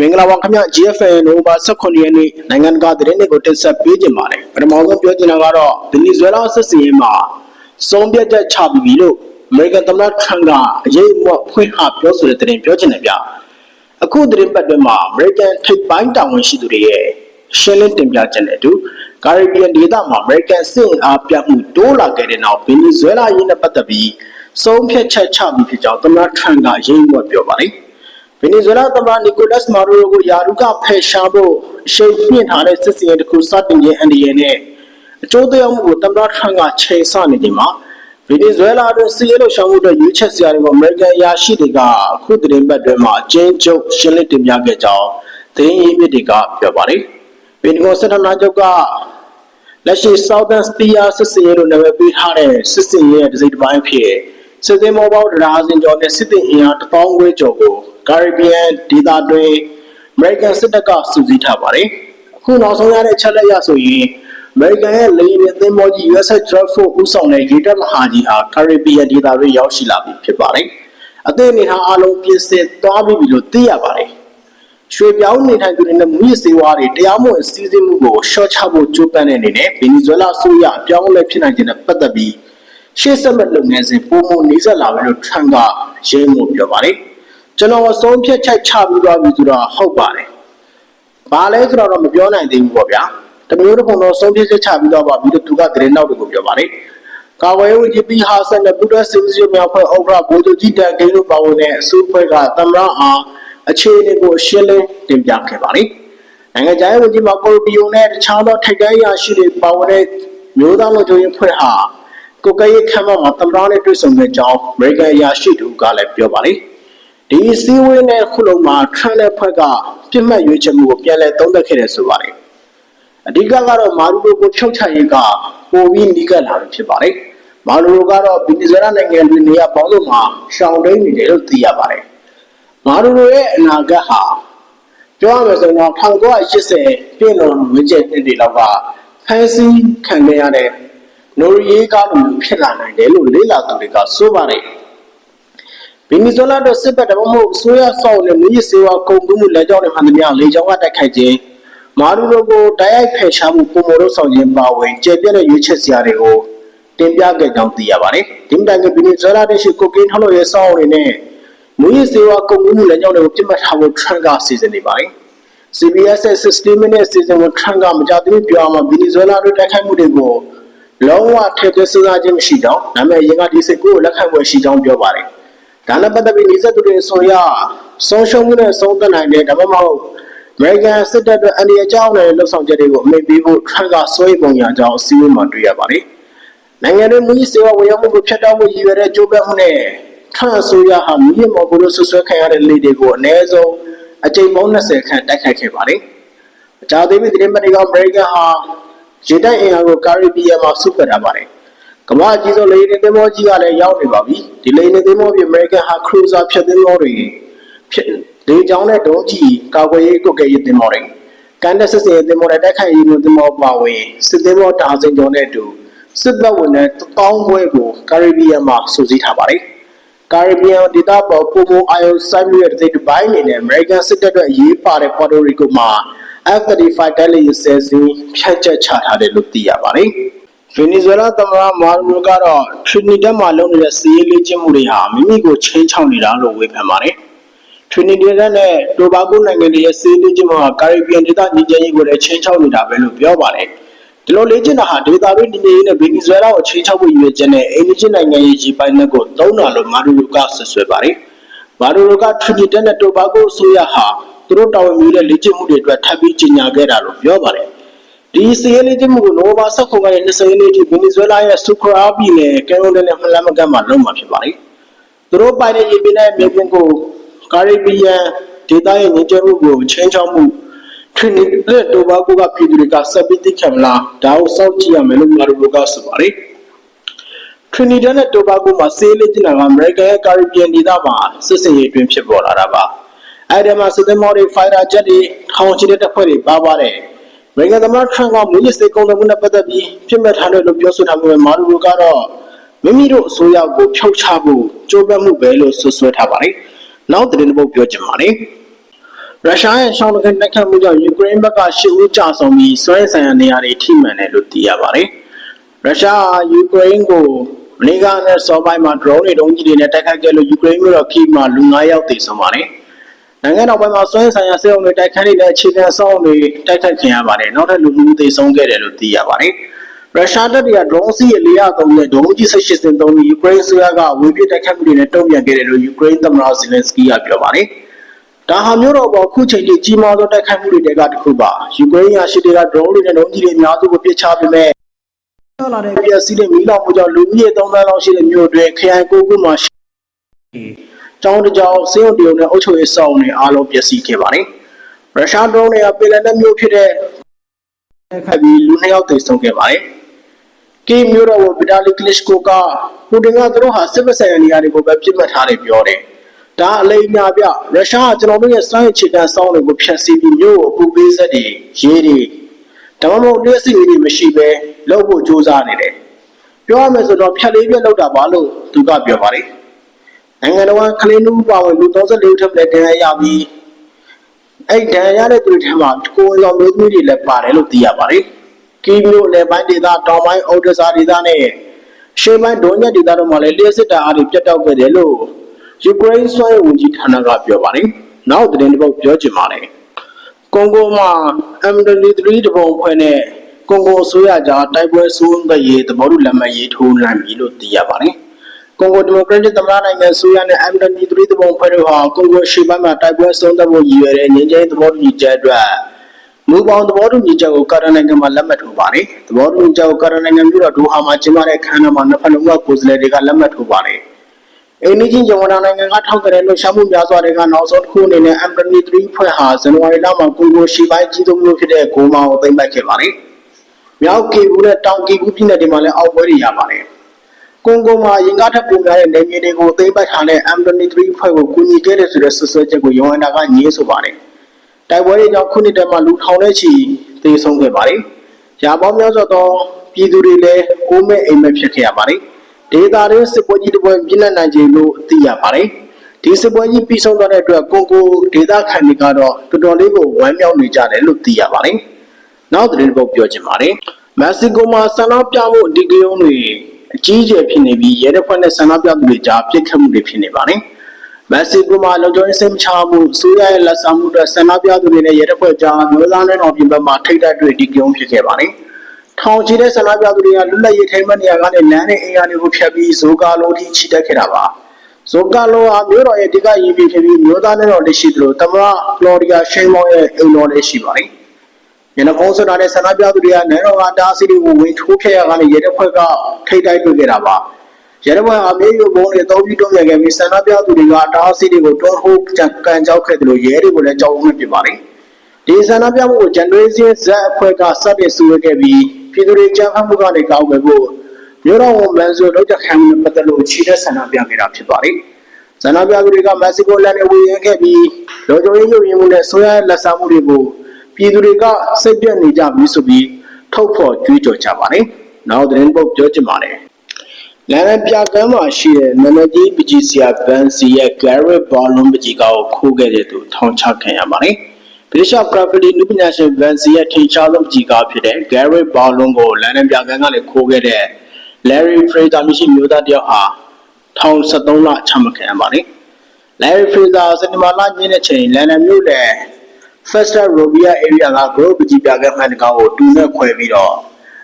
မင်္ဂလာပါခင်ဗျ GFN နိုဘာ18ရက်နေ့နိုင်ငံတကာသတင်းတွေကိုတင်ဆက်ပေးကြပါမယ်ပထမဆုံးပြောချင်တာကတော့ဗင်နီဇွဲလားစစ်စင်ရေးမှာစုံပြတ်ချက်ချပြီးပြီလို့အမေရိကန်သမ္မတထရန့်ကအရေးအမော့ဖွင့်ဟပြောဆိုတဲ့သတင်းပြောချင်တယ်ဗျအခုသတင်းပတ်တွင်မှာအမေရိကန်ထိပ်ပိုင်းတာဝန်ရှိသူတွေရဲ့ရှင်းလင်းတင်ပြချက်နဲ့အတူကာရစ်ဘီယန်ဒေသမှာအမေရိကန်စစ်အားပြမှုတိုးလာခဲ့တဲ့နောက်ဗင်နီဇွဲလားရေးနဲ့ပတ်သက်ပြီးစုံဖြတ်ချက်ချပြီးဖြစ်ကြောင်းသမ္မတထရန့်ကအရေးအမော့ပြောပါတယ် ဗင်နီဇွဲလားသမ္မတနီကိုလတ်မာဒိုရိုကိုယာရုကဖယ်ရှားဖို့အရှိန်ပြင်းထားတဲ့စစ်စင်ရေးတစ်ခုစတင်ခြင်းအန္တရာယ်နဲ့အကျိုးသက်ရောက်မှုကိုသမ္မတထရန့်ကချိန်ဆနေချိန်မှာဗင်နီဇွဲလားတွင်စီးရဲလှုပ်ရှားမှုအတွက်ရွေးချယ်စရာတွေကိုအမေရိကန်အရာရှိတွေကအခုသတင်းပတ်တွင်မှာအကျဉ်းချုပ်ရှင်းလင်းတင်ပြခဲ့ကြောင်းသတင်းရင်းမြစ်တွေကပြောပါတယ်။ပင်တဂွန်စစ်ဌာနချုပ်ကလက်ရှိ Southern Spear စစ်စင်ရေးလို့နာမည်ပေးထားတဲ့စစ်စင်ရေးရဲ့တစ်စိတ်တစ်ပိုင်းဖြစ်စစ်သည်မောပေါင်းတရားစင်ကျော်နဲ့စစ်သည်အင်အားတစ်ပေါ င်းခွဲကျော်ကို Caribbean ဒေသတွင် American စစ်တပ်ကစုစည်းထားပါတယ်။အခုနောက်ဆုံးရတဲ့အချက်လက်ရဆိုရင် American ရဲ့လေယာဉ်သင်္ဘောကြီး USS Dreadnought ဦးဆောင်တဲ့ရေတပ်မဟာကြီးဟာ Caribbean ဒေသတွင်ရောက်ရှိလာပြီဖြစ်ပါတယ်။အသည့်အနေထားအလုံးပြင်ဆင်သွားပြီလို့သိရပါတယ်။ရွှေပြောင်းနေထိုင်သူတွေနဲ့မူရစေဝါတွေတရားမဝင်စီးဆင်းမှုကိုရှော့ချဖို့ကြိုးပမ်းတဲ့အနေနဲ့ဗင်နီဇွဲလားအစိုးရအပြောင်းအလဲဖြစ်နိုင်ခြင်းနဲ့ပတ်သက်ပြီးရှေ့ဆက်မဲ့လုပ်ငန်းစဉ်ပုံမနေဆက်လာပြီလို့ထရန့်ကရင်းမှုပြောပါတယ်။ ကျွန်တော်အဆုံးဖြတ်ချက်ချပြီးသွားပြီဆိုတော့ဟုတ်ပါတယ်။ဘာလဲဆိုတော့မပြောနိုင်သေးဘူးပေါ့ဗျာ။တမျိုးတစ်ပုံတော့ဆုံးဖြတ်ချက်ချပြီးသွားပါပြီလို့သူကသတင်းနောက်တွေကိုပြောပါတယ်။ကာဝေးဝန်ကြီးပီဟာဆန်နဲ့ပူဒတ်စင်စီယိုမြောက်ဖွဲ့ဥက္ကဋ္ဌဘိုးချုပ်ကြီးတန်ကိန်းတို့ပါဝင်တဲ့အစုအဖွဲ့ကသမ္မတအားအခြေအနေကိုရှင်းလင်းတင်ပြခဲ့ပါတယ်။နိုင်ငံခြားရေးဝန်ကြီးမာကိုပီယိုနဲ့တခြားသောထိပ်တန်းအရာရှိတွေပါဝင်တဲ့မျိုးသားလူမျိုးရေးဖွဲ့ဟာကိုကရေးခမ်းမမှာသမ္မတနဲ့တွေ့ဆုံခဲ့ကြောင်းအမေရိကန်အရာရှိတို့ကလည်းပြောပါတယ်။ ဒီစည်းဝေးနဲ့ခုလုံးမှာထရန့်တဲ့ဖွဲ့ကပြစ်မှတ်ရွေးချယ်မှုကိုပြန်လည်သုံးသပ်ခဲ့တယ်ဆိုပါတယ်။အဓိကကတော့မာရူရိုကိုဖြုတ်ချရေးကပိုပြီးနီးကပ်လာပြီဖြစ်ပါတယ်။မာရူရိုကတော့ဗီနီဇွဲလားနိုင်ငံတွင်နေရာပေါင်းစုံမှာရှောင်တိန်နေတယ်လို့သိရပါတယ်။မာရူရိုရဲ့အနာဂတ်ဟာပြောရမယ်ဆိုရင်1980ပြည်တော်ဝင်းကျက်နှစ်တွေလောက်ကဖန်စီခံခဲ့ရတဲ့နိုရီယေကားလိုမျိုးဖြစ်လာနိုင်တယ်လို့လေ့လာသူတွေကဆိုပါတယ် ဗီနီဇွဲလားတို့စစ်တပ်တမမဟုတ်ဆိုရဆောက်နဲ့မြစ်စေဝါကုန်ကူးမှုလက်ကြောင်းတွေမှန်သမျှလေကြောင်းကတိုက်ခိုက်ခြင်းမာရူရိုကိုတိုက်ရိုက်ဖယ်ရှားမှုပုံမလို့ဆောင်ခြင်းပါဝင်ကျေပြည့်တဲ့ရွေးချက်စရာတွေကိုတင်ပြခဲ့ကြောင်းသိရပါတယ်ဒီမတိုင်ကဗီနီဇွဲလားတဲ့ရှိကိုကင်းထုတ်လို့ရဆောက်တွေနဲ့မြစ်စေဝါကုန်ကူးမှုလက်ကြောင်းတွေကိုပြစ်မှတ်ထားဖို့ထရန့်ကစီစဉ်နေပါတယ် CBS 60 minutes season ကိုထရန့်ကမကြသေးပြောအောင်ဗီနီဇွဲလားတို့တိုက်ခိုက်မှုတွေကိုလုံးဝထည့်သွင်းစဉ်းစားခြင်းမရှိကြောင်းဒါပေမဲ့ရင်ကဒီစစ်ကိုလက်ခံွယ်ရှိကြောင်းပြောပါတယ်။ ဒါနဲ့ပတ်သက်ပြီးနေဆက်သူတွေဆိုရဆုံးရှုံးမှုနဲ့ဆုံးသက်နိုင်တဲ့ဒါမှမဟုတ် American စစ်တပ်အတွက်အန္တရာယ်ကြောင်းတဲ့လှုပ်ဆောင်ချက်တွေကိုအမိန့်ပေးဖို့ထရန့်ကစွဲပုံရကြောင်းအစည်းအဝေးမှာတွေ့ရပါတယ်။နိုင်ငံရေးမူကြီးစေဝဝင်ရောက်မှုကိုဖျက်တောက်ဖို့ရည်ရွယ်တဲ့ကြိုးပမ်းမှုနဲ့ထရန့်အစိုးရဟာမြင့်မော်ကိုလိုဆွဆွဲခံရတဲ့လေတွေကိုအနည်းဆုံးအကြိမ်ပေါင်း20ခန့်တိုက်ခိုက်ခဲ့ပါတယ်။အကြသေးပြီးသတင်းပတ်တွေက American ဟာရေတပ်အင်အားကိုကာရစ်ဘီယံမှာစုဖွဲ့ထားပါတယ်။ ကမ္ဘာအကြီးဆုံးလေယာဉ်သင်္ဘောကြီးကလည်းရောက်နေပါပြီ။ဒီလေယာဉ်သင်္ဘောပြ American ဟာ cruiser ဖြတ်သင်္ဘောတွေဖြစ်လေကြောင်းနဲ့ဒုံးကြီးကာကွယ်ရေးကုတ်ကဲရေးသင်္ဘောတွေကန်ဒက်စစ်စင်သင်္ဘောနဲ့တိုက်ခိုက်ရေးသင်္ဘောပါဝင်စစ်သင်္ဘောတာစင်ကျော်နဲ့အတူစစ်ဘက်ဝင်တဲ့တောင်းပွဲကိုကာရစ်ဘီယံမှာစုစည်းထားပါတယ်။ကာရစ်ဘီယံဒေသပေါ်ပုံမအာယုစိုက်မှုရဲ့တစ်ပိုင်းအနေနဲ့ American စစ်တပ်အတွက်အရေးပါတဲ့ Puerto Rico မှာ F-35 တိုက်လေယာဉ်ဆယ်စီးဖြတ်ချက်ချထားတယ်လို့သိရပါတယ်။ ဗင်နီဇွဲလားသမ္မတမာရူကတော့ Trinidad မှာလုပ်နေတဲ့စီးရေးလေ့ကျင့်မှုတွေဟာမိမိကိုချင်းချောက်နေတာလို့ဝေဖန်ပါတယ်။ Trinidad နဲ့ Tobago နိုင်ငံတွေရဲ့စီးရေးလေ့ကျင့်မှုဟာကာရစ်ဘီယံဒေသညီကျရေးကိုလည်းချင်းချောက်နေတာပဲလို့ပြောပါတယ်။ဒီလိုလေ့ကျင့်တာဟာဒေသတွင်းညီကျရေးနဲ့ဗင်နီဇွဲလားကိုချင်းချောက်ဖို့ရည်ရွယ်ချက်နဲ့အိန္ဒိယနိုင်ငံရဲ့ရည်ပိုင်နက်ကိုသုံးတာလို့မာရူကဆွဆွဲပါတယ်။မာရူက Trinidad နဲ့ Tobago အစိုးရဟာသူတို့တာဝန်ယူတဲ့လေ့ကျင့်မှုတွေအတွက်ထပ်ပြီးကြီးညာခဲ့တာလို့ပြောပါတယ်။ ဒီစီးရဲလေ့ကျင့်မှုကိုနိုဘာ16ရက်နေ့20ရက်နေ့ထိဗင်နီဇွဲလားရဲ့ဆူခရာပြည်နယ်ကယ်ရိုလိုင်းနဲ့မလန်မကန်မှာလုပ်မှာဖြစ်ပါတယ်။သူတို့ပိုင်တဲ့ရေပြင်နဲ့မြေပြင်ကိုကာရစ်ဘီယံဒေသရဲ့ငြိမ်းချမ်းမှုကိုချင်းချောင်းမှုထရင်းနီလက်တိုဘာကိုကပြည်သူတွေကစပစ်တိခံမလားဒါကိုစောင့်ကြည့်ရမယ်လို့မာရူကဆိုပါတယ်။ Trinidad နဲ့ Tobago မှာဆေးလေးတင်တာကအမေရိကန်ရဲ့ Caribbean ဒေသမှာစစ်စင်ရေးအတွင်းဖြစ်ပေါ်လာတာပါ။အဲ့ဒီမှာစစ်သည်မော်တွေ fighter jet တွေထောင်ချီတဲ့တပ်ဖွဲ့တွေပါပါတယ်။ မေဂန်သမ္မတထရန့်ကမူရစ်စေကုန်တယ်မှုနဲ့ပတ်သက်ပြီးဖြစ်မဲ့ထားတယ်လို့ပြောဆိုထားပြီးမာရူရိုကတော့မိမိတို့အစိုးရကိုဖြုတ်ချဖို့ကြိုးပမ်းမှုပဲလို့ဆွဆွဲထားပါတယ်။နောက်သတင်းတစ်ပုဒ်ပြောချင်ပါတယ်။ရုရှားရဲ့ရှောင်းတခင်တိုက်ခတ်မှုကြောင့်ယူကရိန်းဘက်ကရှစ်ဦးကြာဆုံးပြီးစွမ်းဆိုင်ရာနေရာတွေထိမှန်တယ်လို့သိရပါတယ်။ရုရှားဟာယူကရိန်းကိုမနေ့ကနဲ့စောပိုင်းမှာ drone တွေတုံးကြီးတွေနဲ့တိုက်ခတ်ခဲ့လို့ယူကရိန်းမြို့တော်ခီမှာလူ9ယောက်သေဆုံးပါတယ်။ နိုင်ငံတော်ပိုင်းမှာစွမ်းဆိုင်ရာစေအုံတွေတိုက်ခတ်နေတဲ့အခြေခံစောင့်တွေတိုက်ခတ်ခင်ရပါတယ်။နောက်ထပ်လူမျိုးသေဆုံးခဲ့တယ်လို့သိရပါတယ်။ရုရှားတပ်တွေက drone စီးရဲ့430နဲ့ဒုံးကြီး18စင်သုံးပြီးယူကရိန်းဆိုရကဝေပြစ်တိုက်ခတ်မှုတွေနဲ့တုံ့ပြန်ခဲ့တယ်လို့ယူကရိန်းသမ္မတဇီလင်စကီးကပြောပါတယ်။ဒါဟာမျိုးတော့ပေါ်ခုချိန်ထိကြီးမားသောတိုက်ခိုက်မှုတွေတဲကတစ်ခုပါ။ယူကရိန်းရရှိတွေက drone တွေနဲ့ဒုံးကြီးတွေအများစုကိုပစ်ချပေမဲ့ထွက်လာတဲ့ပြည့်စည်တဲ့မီးလောင်မှုကြောင့်လူကြီး3သန်းလောက်ရှိတဲ့မြို့အတွင်းခရိုင်ကိုခုမှာရှိ ကျောင်းတစ်ကျောင်းစေုံတရုံနဲ့အုပ်ချုပ်ရေးဆောင်တွေအားလုံးပျက်စီးခဲ့ပါတယ်။ရုရှား drone တွေကပင်လယ်နက်မြို့ဖြစ်တဲ့တိုက်ခိုက်ပြီးလူ2ယောက်သေဆုံးခဲ့ပါတယ်။ကီမျိုးတော်ဗီတာလီကလစ်ကိုကပူတင်ကသူတို့ဟာစစ်ပဆိုင်ရာနေရာတွေကိုပဲပြစ်မှတ်ထားတယ်ပြောတယ်။ဒါအလိမ်များပြရုရှားကကျွန်တော်တို့ရဲ့စွမ်းရည်ခြေတန်းစောင်းတွေကိုဖျက်ဆီးပြီးမျိုးကိုအပူပေးဆက်တွေရေးတွေဒါမှမဟုတ်လက်စီတွေမရှိဘဲလုပ်ဖို့ကြိုးစားနေတယ်။ပြောရမယ်ဆိုတော့ဖြတ်လေးပြက်လောက်တာပါလို့သူကပြောပါတယ်။ နိုင်ငံတော်ကကလေးလူပါဝင်လူ34ဦးထပ်တဲ့တရားရပြီးအဲ့ဒဏ်ရတဲ့သူတွေထဲမှာကိုယ်တော်မျိုးသမီးတွေလည်းပါတယ်လို့သိရပါတယ်။ကီမျိုးလည်းပိုင်းဒေသတောင်ပိုင်းအော်ဒဆာဒေသနဲ့ရှေ့ပိုင်းဒုံညက်ဒေသတို့မှာလည်းလျှက်စစ်တာအားတွေပြတ်တောက်ခဲ့တယ်လို့ယူကရိန်းစွမ်းရည်ဝန်ကြီးဌာနကပြောပါတယ်။နောက်သတင်းတစ်ပုဒ်ပြောချင်ပါတယ်။ကွန်ဂိုမှာ M23 တပုံဖွဲ့နဲ့ကွန်ဂိုအစိုးရကြားတိုက်ပွဲဆိုးတဲ့ရေးသဘောတူလက်မှတ်ရေးထိုးနိုင်ပြီလို့သိရပါတယ်။ ကွန်ဂိုဒီမိုကရက်တစ်သမ္မတနိုင်ငံဆိုရနဲ့ M23 သဘောဖွဲ့တို့ဟာကွန်ဂိုရှေ့ပိုင်းမှာတိုက်ပွဲဆုံးသက်ဖို့ရည်ရွယ်တဲ့ငြိမ်းချမ်းရေးသဘောတူညီချက်အတွက်မူပေါင်းသဘောတူညီချက်ကိုကာတာနိုင်ငံမှာလက်မှတ်ထိုးပါတယ်။သဘောတူညီချက်ကိုကာတာနိုင်ငံပြည်တော်ဒိုဟာမှာကျင်းပတဲ့ခမ်းနားမှာနှစ်ဖက်လုံးကကိုယ်စားလှယ်တွေကလက်မှတ်ထိုးပါတယ်။အိန္ဒိချင်းဂျမနာနိုင်ငံကထောက်ကြတဲ့လှုပ်ရှားမှုများစွာတွေကနောက်ဆုံးတစ်ခုအနေနဲ့ M23 ဖွဲ့ဟာဇန်နဝါရီလမှာကွန်ဂိုရှေ့ပိုင်းကြီးဆုံးမျိုးဖြစ်တဲ့ဂိုမာကိုသိမ်းပိုက်ခဲ့ပါတယ်။မြောက်ကီဘူးနဲ့တောင်ကီဘူးပြည်နယ်တွေမှာလည်းအောက်ပွဲတွေရပါတယ်။ ကွန်ဂိုမှာရင်ကားထပ်ပုံများတဲ့နေမြေတွေကိုသိမ်းပိုက်ထားတဲ့ M23 ဖွဲ့ကိုကူညီခဲ့တဲ့ဆိုတဲ့ဆွဆွဲချက်ကိုယွန်အန်တာကညင်းဆိုပါတယ်။တိုက်ပွဲတွေကြောင့်ခုနှစ်တည်းမှာလူထောင်နဲ့ချီသေဆုံးခဲ့ပါတယ်။ရာပေါင်းများစွာသောပြည်သူတွေလည်းအိုးမဲ့အိမ်မဲ့ဖြစ်ခဲ့ရပါတယ်။ဒေတာရင်းစစ်ပွဲကြီးတစ်ပွဲပြင်းထန်နိုင်ခြင်းလို့သိရပါတယ်။ဒီစစ်ပွဲကြီးပြီးဆုံးသွားတဲ့အတွက်ကွန်ဂိုဒေတာခံတွေကတော့တော်တော်လေးကိုဝမ်းမြောက်နေကြတယ်လို့သိရပါတယ်။နောက်သတင်းတစ်ပုဒ်ပြောချင်ပါတယ်။မက္ကဆီကိုမှာဆန္ဒပြမှုအဓိကရုဏ်းတွေ အကြီးအကျယ်ဖြစ်နေပြီးရဲတပ်ဖွဲ့နဲ့ဆန္ဒပြသူတွေကြားပစ်ခတ်မှုတွေဖြစ်နေပါတယ်။မက္ကဆီကိုမှာလုံခြုံရေးစိတ်မချမှုဆိုးရရဲ့လက်ဆောင်မှုတွေဆန္ဒပြသူတွေနဲ့ရဲတပ်ဖွဲ့ကြားမျိုးသားနဲ့တော်ပြင်ပမှာထိတ်တက်တွေ့အဓိကရုဏ်းဖြစ်ခဲ့ပါတယ်။ထောင်ချီတဲ့ဆန္ဒပြသူတွေကလွတ်လပ်ရေးထိမ်းမှတ်နေရာကနေလမ်းနဲ့အိမ်ယာတွေကိုဖျက်ပြီးဇိုကာလိုထိချီတက်ခဲ့တာပါ။ဇိုကာလိုဟာမြို့တော်ရဲ့အဓိကရင်းဖြစ်ပြီးမျိုးသားနဲ့တော်လက်ရှိသလိုတမန်ကလော်ဒီယာရှိန်မောင်ရဲ့အိမ်တော်လည်းရှိပါတယ်။ ရန်ကုန်စတာတဲ့ဆန္ဒပြသူတွေကနိုင်တော်ကတားဆီးတွေကိုဝင်ထိုးဖျက်ရကနေရဲတပ်ဖွဲ့ကထိတ်တိုက်တွေ့ခဲ့တာပါရဲတပ်ဖွဲ့အမေရုပ်ဘုံတွေအသုံးပြုတုံ့ပြန်ခဲ့ပြီးဆန္ဒပြသူတွေကတားဆီးတွေကိုတွန်းထိုးကန်ကြောက်ခဲ့တယ်လို့ရဲတွေကိုလည်းကြောက်ဝန်းပြပါတယ်ဒီဆန္ဒပြမှုကို Generation Z အဖွဲ့ကစတင်စုဝေးခဲ့ပြီးပြည်သူတွေကြမ်းဖက်မှုကနေကောက်ွယ်ဖို့မြို့တော်ဝန်မန်ဆိုလောက်တခံမှုနဲ့ပတ်သက်လို့ခြေတဲ့ဆန္ဒပြခဲ့တာဖြစ်ပါတယ်ဆန္ဒပြသူတွေကမက္ကဆီကိုလန်နဲ့ဝေရဲခဲ့ပြီးလုံခြုံရေးရုပ်ရင်းမှုနဲ့ဆိုရလက်ဆောင်မှုတွေကို ပြည်သူတွေကစိတ်ပြတ်နေကြပြီဆိုပြီးထုတ်ဖော်ကြွေးကြော်ကြပါတယ်။နောက်သတင်းပုတ်ပြောချင်ပါတယ်။လန်ရန်ပြကမ်းမှာရှိတဲ့နနကြီးပကြီးဆရာဘန်စီရဲ့ Garrett Ballon ပကြီးကောက်ကိုခိုးခဲ့တဲ့သူထောင်ချခံရပါတယ်။ British Graffiti နုပညာရှင်ဘန်စီရဲ့ထင်ရှားဆုံးပကြီးကားဖြစ်တဲ့ Garrett Ballon ကိုလန်ရန်ပြကမ်းကနေခိုးခဲ့တဲ့ Larry Fraser မရှိမျိုးသားတယောက်ဟာထောင်73လချမှတ်ခံရပါတယ်။ Larry Fraser စနေမာလာညနေချိန်လန်ဒန်မြို့လယ် Festa Robia area က group ပကြီးပြကမှန်တကားကိုတူနဲ့ခွဲပြီးတော့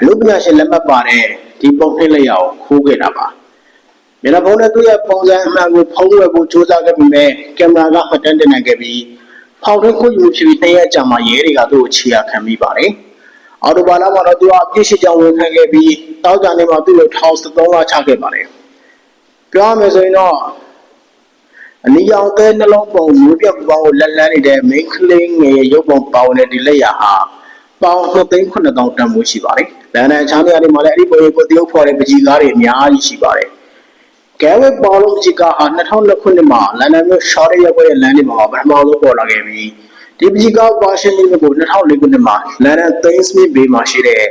အလုပ်ပညာရှင်လက်မှတ်ပါတဲ့ဒီပုံနှိပ်လက်ရအောင်ခိုးခဲ့တာပါမျက်နှာဖုံးနဲ့သူ့ရဲ့ပုံစံအမှန်ကိုဖုံးဝယ်ဖို့ကြိုးစားခဲ့ပေမဲ့ကင်မရာကမှတ်တမ်းတင်နိုင်ခဲ့ပြီးဖောက်ထွင်းခွင့်ယူဖြစ်ပြီးနှစ်ရက်ကြာမှရဲတွေကသူ့ကိုခြေရာခံမိပါတယ်အော်တိုဘာလမှာတော့သူကအပြစ်ရှိကြောင်းဝန်ခံခဲ့ပြီးတောက်ကြနေမှာသူ့ကိုထောင်73လချခဲ့ပါတယ်ပြောရမယ်ဆိုရင်တော့ အနီရောင်သဲနှလုံးပုံမျိုးပြပူပေါင်းကိုလက်လန်းနေတဲ့ main ကလေးငယ်ရဲ့ရုပ်ပုံပေါင်းတဲ့ဒီလက်ရာဟာပေါင်း2,9000တန်မိုးရှိပါတယ်။လန်ဒန်ချားနေရာတွေမှာလည်းအဲ့ဒီပုံရိပ်ကိုတရုပ်ဖော်တဲ့ပကြီးကားတွေအများကြီးရှိပါတယ်။ Garrett ပေါလုံးပကြီးကားဟာ2002ခုနှစ်မှာလန်ဒန်မြို့ Short ရပ်ကွက်ရဲ့လမ်းတွေမှာပထမဆုံးပေါ်လာခဲ့ပြီးဒီပကြီးကားဝါရှင်တန်မြို့ကို2004ခုနှစ်မှာလန်ဒန် Thamesmead Bay မှာရှိတဲ့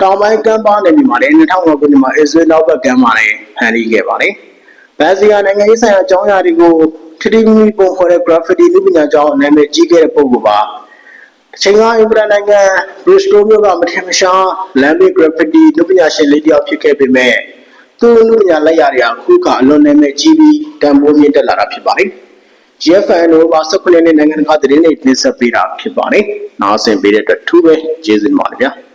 တောင်ပိုင်းကမ်းပါးနယ်မြေမှာလည်း2009ခုနှစ်မှာ Israel နောက်ဘက်ကမ်းမှာလည်းဖန်တီးခဲ့ပါတယ်။ ဘန်စီယာနိုင်ငံရေးဆိုင်ရာအကြောင်းအရာတွေကိုထတီမီပုံခေါ်တဲ့ graffiti လူပညာကျောင်းနာမည်ကြီးခဲ့တဲ့ပုံကပါအချိန်ကအင်္ဂလန်နိုင်ငံဘရစ္စတိုမြို့ကမထင်မရှားလမ်းဘေး graffiti လူပညာရှင်လေးတယောက်ဖြစ်ခဲ့ပေမဲ့သူ့လူပညာလက်ရာတွေကအခုကအလွန်နာမည်ကြီးပြီးတန်ဖိုးမြင့်တက်လာတာဖြစ်ပါတယ်။ GFN တို့မှာ19နှစ်နိုင်ငံတကာသတင်းတွေတင်ဆက်ပေးတာဖြစ်ပါတယ်။နားဆင်ပေးတဲ့အတွက်ထူးပဲကျေးဇူးတင်ပါတယ်ဗျာ။